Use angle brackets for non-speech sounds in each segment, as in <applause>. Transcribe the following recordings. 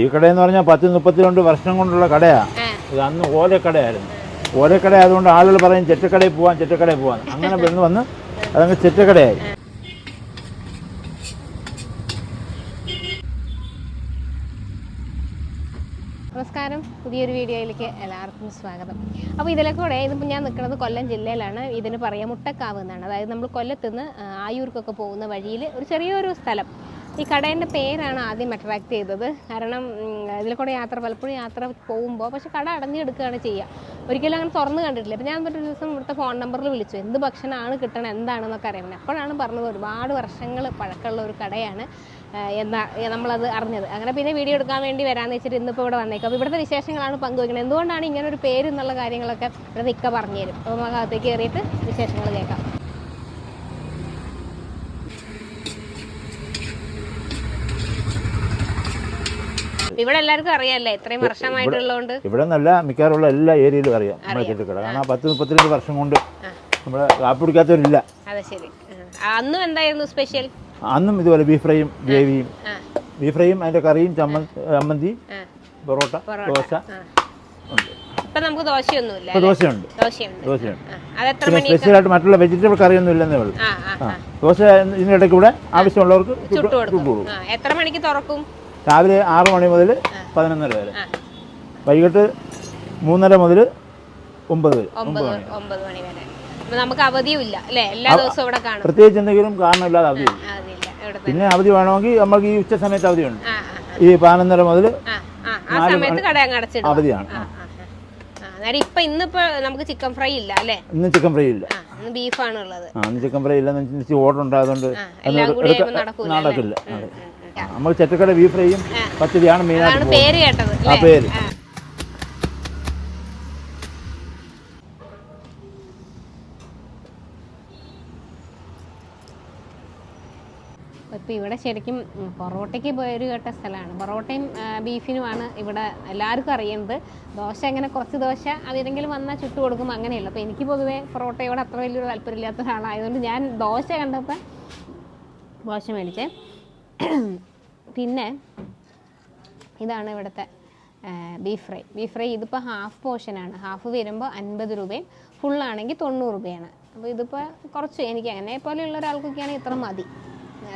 ഈ കടയെന്ന് പറഞ്ഞാൽ പത്ത് മുപ്പത്തിരണ്ട് വർഷം കൊണ്ടുള്ള കടയാണ് ഇത് അന്ന് ഓലക്കടയായിരുന്നു. ഓലക്കട ആയതുകൊണ്ട് ആളുകൾ പറയും ചെറ്റക്കടയിൽ പോവാൻ ചെറ്റക്കടയിൽ പോവാൻ. അങ്ങനെ വന്ന് വന്ന് അതങ്ങ് ചെറ്റക്കടയായി. നമസ്കാരം. പുതിയൊരു വീഡിയോയിലേക്ക് എല്ലാവർക്കും സ്വാഗതം. അപ്പോൾ ഇതിലെ കൂടെ ഇതിപ്പോൾ ഞാൻ നിൽക്കുന്നത് കൊല്ലം ജില്ലയിലാണ്. ഇതിന് പറയാം മുട്ടക്കാവ് എന്നാണ്. അതായത് നമ്മൾ കൊല്ലത്തുനിന്ന് ആയൂർക്കൊക്കെ പോകുന്ന വഴിയിൽ ഒരു ചെറിയൊരു സ്ഥലം. ഈ കടേന്റെ പേരാണ് ആദ്യം അട്രാക്ട് ചെയ്തത്. കാരണം ഇതിൽ കൂടെ യാത്ര പലപ്പോഴും യാത്ര പോകുമ്പോൾ പക്ഷെ കട അടഞ്ഞെടുക്കുകയാണ് ചെയ്യുക ഒരിക്കലും അങ്ങനെ തുറന്ന് കണ്ടിട്ടില്ല. അപ്പോൾ ഞാൻ ഒരു ദിവസം ഇവിടുത്തെ ഫോൺ നമ്പറിൽ വിളിച്ചു. എന്ത് ഭക്ഷണമാണ് കിട്ടണം എന്താണെന്നൊക്കെ അറിയാൻ അപ്പോഴാണ് പറഞ്ഞത് ഒരുപാട് വർഷങ്ങൾ പഴക്കമുള്ള ഒരു കടയാണ് എന്നാ നമ്മളത് അറിഞ്ഞത്. അങ്ങനെ പിന്നെ വീഡിയോ എടുക്കാൻ വേണ്ടി വരാമെന്ന് വെച്ചിട്ട് ഇന്നിപ്പോൾ ഇവിടെ വന്നേക്കും. അപ്പോൾ ഇവിടുത്തെ വിശേഷങ്ങളാണ് പങ്കുവയ്ക്കുന്നത് എന്തുകൊണ്ടാണ് ഇങ്ങനെ ഒരു പേര് എന്നുള്ള കാര്യങ്ങളൊക്കെ ഇവിടെ ഇക്ക പറഞ്ഞു തരും. അപ്പോൾ നമുക്ക് അകത്തേക്ക് കയറിയിട്ട് വിശേഷങ്ങൾ കേൾക്കാം. ഇവിടെ എല്ലാവർക്കും അറിയാമല്ലേ ഇത്രയും വർഷമായിട്ടുള്ളതുകൊണ്ട്. ഇവിടെ നല്ല മിക്കവാറുള്ള എല്ലാ ഏരിയയിലും അറിയാം നമ്മുടെ ചെറ്റക്കട കാരണം ആ. പത്ത് മുപ്പത്തിരണ്ട് വർഷം കൊണ്ട് നമ്മുടെ കാപ്പി കുടിക്കാത്തവരില്ല. അതെ ശരി. അന്നും എന്തായിരുന്നു സ്പെഷ്യൽ? അന്നും ഇതുപോലെ ബീഫ് ഫ്രൈയും ഗ്രേവിയും. ബീഫ് ഫ്രൈയും അതിന്റെ കറിയും ചമ്മന്തി പൊറോട്ട ദോശ. ഉണ്ട് ഇപ്പം നമുക്ക് ദോശയൊന്നുമില്ല ദോശയുണ്ട്. ദോശയുണ്ട്. ദോശയുണ്ട്. ആ, അതെത്ര പിന്നെ മണി സ്പെഷ്യലായിട്ട് മറ്റുള്ള വെജിറ്റബിൾ കറിയൊന്നും ഇല്ലെന്നേ ഉള്ളൂ. ദോശ ഇതിനിടയ്ക്ക് ഇവിടെ ആവശ്യമുള്ളവർക്ക് എത്ര മണിക്ക് തുറക്കും? രാവിലെ ആറ് മണി മുതൽ പതിനൊന്നര വരെ. വൈകിട്ട് മൂന്നര മുതൽ ഒമ്പത് വരെ. ഒമ്പത് ഒമ്പത് മണി. വരെ. നമുക്ക് അവധിയും ഇല്ല അല്ലേ? എല്ലാ ദിവസവും ഇവിടെ കാണും. പ്രത്യേകിച്ച് എന്തെങ്കിലും കാരണമില്ലാതെ അവധി പിന്നെ അവധി വേണമെങ്കിൽ നമുക്ക് ഈ ഉച്ച സമയത്ത് അവധിയുണ്ട്. ഈ പതിനൊന്നര മുതൽ അവധിയാണ്. ഇപ്പൊ ഇന്നിപ്പോ നമുക്ക് ചിക്കൻ ഫ്രൈ ഇല്ല അല്ലേ? ഇന്ന് ചിക്കൻ ഫ്രൈ ഇല്ല. ബീഫാണ് ഉള്ളത് ചിക്കൻ ഫ്രൈ ഇല്ല ഓർഡർ ഉണ്ടായതുകൊണ്ട്? നടക്കില്ല. നമുക്ക് ചെറ്റക്കട ബീഫ് ഫ്രൈയും പച്ചരിയാണ് മെയിനായിട്ട് പേര് കേട്ടത് ആ പേര്. ഇപ്പം ഇവിടെ ശരിക്കും പൊറോട്ടയ്ക്ക് പേര് കേട്ട സ്ഥലമാണ്. പൊറോട്ടയും ബീഫിനുമാണ് ഇവിടെ എല്ലാവർക്കും അറിയുന്നത്. ദോശ അങ്ങനെ കുറച്ച് ദോശ അതിലെങ്കിലും വന്നാൽ ചുട്ടു കൊടുക്കും അങ്ങനെയല്ല. അപ്പോൾ എനിക്ക് പൊതുവേ പൊറോട്ടയോട് അത്ര വലിയൊരു താല്പര്യമില്ലാത്ത ഒരാളായതുകൊണ്ട് ഞാൻ ദോശ കണ്ടപ്പോൾ ദോശ മേടിച്ചേ. പിന്നെ ഇതാണ് ഇവിടുത്തെ ബീഫ് ഫ്രൈ ബീഫ് ഫ്രൈ ഇതിപ്പോൾ ഹാഫ് പോർഷനാണ് ഹാഫ് വരുമ്പോൾ അൻപത് രൂപയും ഫുള്ളാണെങ്കിൽ തൊണ്ണൂറ് രൂപയാണ്. അപ്പോൾ ഇതിപ്പോൾ കുറച്ച് എനിക്ക് അങ്ങനെ പോലെയുള്ള ഒരാൾക്കൊക്കെയാണെങ്കിൽ ഇത്ര മതി.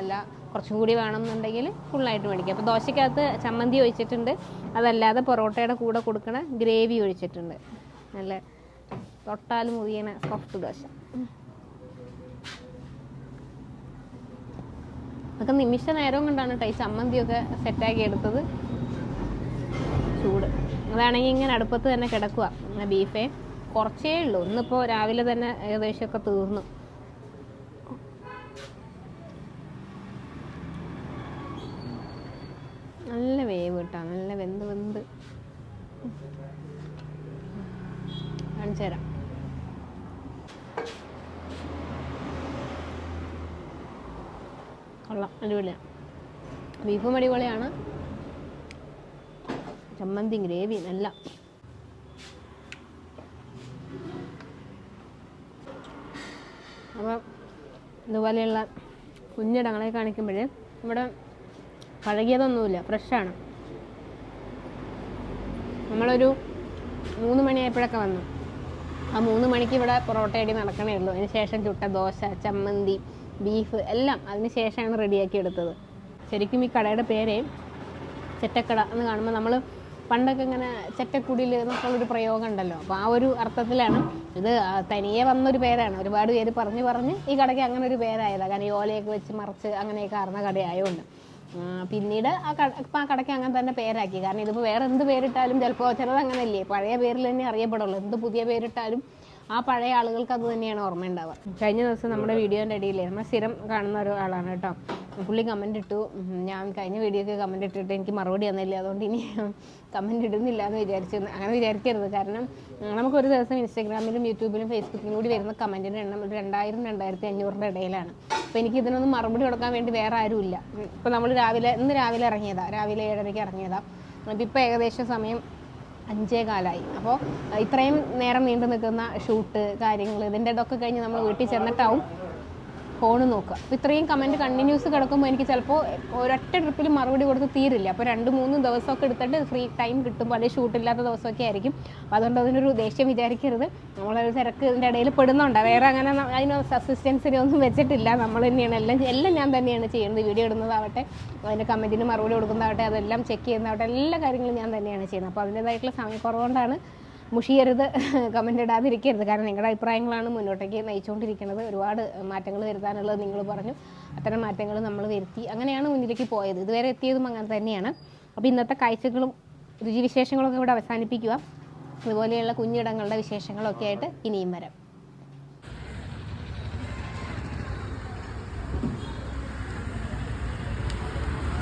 അല്ല കുറച്ചും കൂടി വേണമെന്നുണ്ടെങ്കിൽ ഫുള്ളായിട്ട് മേടിക്കാം. അപ്പോൾ ദോശക്കകത്ത് ചമ്മന്തി ഒഴിച്ചിട്ടുണ്ട്. അതല്ലാതെ പൊറോട്ടയുടെ കൂടെ കൊടുക്കണ ഗ്രേവി ഒഴിച്ചിട്ടുണ്ട്. നല്ല തൊട്ടാൽ മുറിയണ സോഫ്റ്റ് ദോശ. അതൊക്കെ നിമിഷ നേരം കൊണ്ടാണ് കേട്ടോ ഈ ചമ്മന്തിയൊക്കെ സെറ്റാക്കി എടുത്തത്. ചൂട്. അതാണെങ്കിൽ ഇങ്ങനെ അടുപ്പത്ത് തന്നെ കിടക്കുക ബീഫേ കുറച്ചേ ഉള്ളൂ. ഇന്നിപ്പോൾ രാവിലെ തന്നെ ഏകദേശം ഒക്കെ തീർന്നു. നല്ല വേവ് കേട്ടോ നല്ല വെന്ത് വെന്ത്. കാണിച്ചു തരാം കൊള്ളാം. അടിപൊളിയാണ് ബീഫും അടിപൊളിയാണ്. ചമ്മന്തി ഗ്രേവി നല്ല. അപ്പം ഇതുപോലെയുള്ള കുഞ്ഞിടങ്ങളെ കാണിക്കുമ്പോൾ ഇവിടെ പഴകിയതൊന്നുമില്ല ഫ്രഷാണ്. നമ്മളൊരു മൂന്ന് മണിയായപ്പോഴൊക്കെ വന്നു. ആ മൂന്ന് മണിക്ക് ഇവിടെ പൊറോട്ട അടി നടക്കണേ ഉള്ളൂ. അതിന് ശേഷം ചുട്ട ദോശ ചമ്മന്തി ബീഫ് എല്ലാം അതിന് ശേഷമാണ് റെഡിയാക്കി എടുത്തത്. ശരിക്കും ഈ കടയുടെ പേര് ചെറ്റക്കട എന്ന് കാണുമ്പോൾ നമ്മൾ പണ്ടൊക്കെ ഇങ്ങനെ ചെറ്റക്കുടിയിൽ എന്നൊക്കെയുള്ളൊരു പ്രയോഗം ഉണ്ടല്ലോ. അപ്പോൾ ആ ഒരു അർത്ഥത്തിലാണ് ഇത് തനിയെ വന്നൊരു പേരാണ്. ഒരുപാട് പേര് പറഞ്ഞ് പറഞ്ഞ് ഈ കടയ്ക്ക് അങ്ങനെ ഒരു പേരായതാണ് കാരണം ഈ ഓലയൊക്കെ വെച്ച് മറിച്ച് അങ്ങനെയൊക്കെ അറിഞ്ഞ കടയായതുകൊണ്ട് പിന്നീട് ആ കട ഇപ്പം ആ കടയ്ക്ക് അങ്ങനെ തന്നെ പേരാക്കി. കാരണം ഇതിപ്പോൾ വേറെ എന്ത് പേരിട്ടാലും ചിലപ്പോൾ ചിലത് അങ്ങനെയല്ലേ പഴയ പേരിൽ തന്നെ അറിയപ്പെടുള്ളൂ. എന്ത് പുതിയ പേരിട്ടാലും ആ പഴയ ആളുകൾക്ക് അത് തന്നെയാണ് ഓർമ്മയുണ്ടാവുക കഴിഞ്ഞ ദിവസം നമ്മുടെ വീഡിയോന്റെ ഇടയിൽ നമ്മൾ സ്ഥിരം കാണുന്ന ഒരാളാണ് കേട്ടോ. പുള്ളി കമന്റ് ഇട്ടു. ഞാൻ കഴിഞ്ഞ വീഡിയോക്ക് കമന്റ് ഇട്ടിട്ട് എനിക്ക് മറുപടി തന്നില്ല. അതുകൊണ്ട് ഇനി കമന്റ് ഇടുന്നില്ല എന്ന് വിചാരിച്ചു. അങ്ങനെ വിചാരിക്കരുത്. കാരണം നമുക്ക് നമുക്കൊരു ദിവസം ഇൻസ്റ്റാഗ്രാമിലും യൂട്യൂബിലും ഫേസ്ബുക്കിലും കൂടി വരുന്ന കമന്റിന്റെ എണ്ണം ഒരു രണ്ടായിരം രണ്ടായിരത്തി അഞ്ഞൂറിന്റെ ഇടയിലാണ്. അപ്പോൾ എനിക്ക് ഇതിനൊന്നും മറുപടി കൊടുക്കാൻ വേണ്ടി വേറെ ആരുമില്ല. ഇപ്പോൾ നമ്മൾ രാവിലെ ഇന്ന് രാവിലെ ഇറങ്ങിയതാ. രാവിലെ ഏഴരയ്ക്ക് ഇറങ്ങിയതാ. അപ്പോൾ ഇപ്പോൾ ഏകദേശം സമയം അഞ്ചേ കാലായി. അപ്പോൾ ഇത്രയും നേരം നീണ്ടു നിൽക്കുന്ന ഷൂട്ട് കാര്യങ്ങൾ ഇതിന്റെ ഇതൊക്കെ കഴിഞ്ഞ് നമ്മൾ വീട്ടിൽ ചെന്നിട്ടാവും. ഫോൺ നോക്കുക. അപ്പോൾ ഇത്രയും കമന്റ് കണ്ടിന്യൂസ് കിടക്കുമ്പോൾ എനിക്ക് ചിലപ്പോൾ ഒരൊറ്റ ട്രിപ്പിൽ മറുപടി കൊടുത്ത് തീരില്ല. അപ്പോൾ രണ്ട് മൂന്ന് ദിവസമൊക്കെ എടുത്തിട്ട് ഫ്രീ ടൈം കിട്ടുമ്പോൾ അല്ലെങ്കിൽ ഷൂട്ടില്ലാത്ത ദിവസമൊക്കെ ആയിരിക്കും. അതുകൊണ്ട് അതിനൊരു ദേഷ്യം വിചാരിക്കരുത്. നമ്മളൊരു തിരക്ക് ഇതിന്റെ ഇടയിൽ പെടുന്നുണ്ട്. വേറെ അങ്ങനെ അതിന് അസിസ്റ്റൻസിനെ ഒന്നും വെച്ചിട്ടില്ല. നമ്മൾ തന്നെയാണ് എല്ലാം എല്ലാം ഞാൻ തന്നെയാണ് ചെയ്യുന്നത്. വീഡിയോ ഇടുന്നതാവട്ടെ അതിന്റെ കമന്റിന് മറുപടി കൊടുക്കുന്നതാവട്ടെ അതെല്ലാം ചെക്ക് ചെയ്യുന്നതാവട്ടെ എല്ലാ കാര്യങ്ങളും ഞാൻ തന്നെയാണ് ചെയ്യുന്നത്. അപ്പോൾ അതിന്റേതായിട്ടുള്ള സമയക്കുറവുകൊണ്ടാണ് മുഷിയരുത് <laughs> കമന്റ് ഇടാതിരിക്കരുത്. കാരണം നിങ്ങളുടെ അഭിപ്രായങ്ങളാണ് മുന്നോട്ടേക്ക് നയിച്ചുകൊണ്ടിരിക്കുന്നത്. ഒരുപാട് മാറ്റങ്ങൾ വരുത്താനുള്ളത് നിങ്ങൾ പറഞ്ഞു. അത്തരം മാറ്റങ്ങൾ നമ്മൾ വരുത്തി. അങ്ങനെയാണ് മുന്നിലേക്ക് പോയത്. ഇതുവരെ എത്തിയതും അങ്ങനെ തന്നെയാണ്. അപ്പോൾ ഇന്നത്തെ കാഴ്ചകളും രുചിവിശേഷങ്ങളൊക്കെ ഇവിടെ അവസാനിപ്പിക്കുക. അതുപോലെയുള്ള കുഞ്ഞിടങ്ങളുടെ വിശേഷങ്ങളൊക്കെ ആയിട്ട് ഇനിയും വരാം.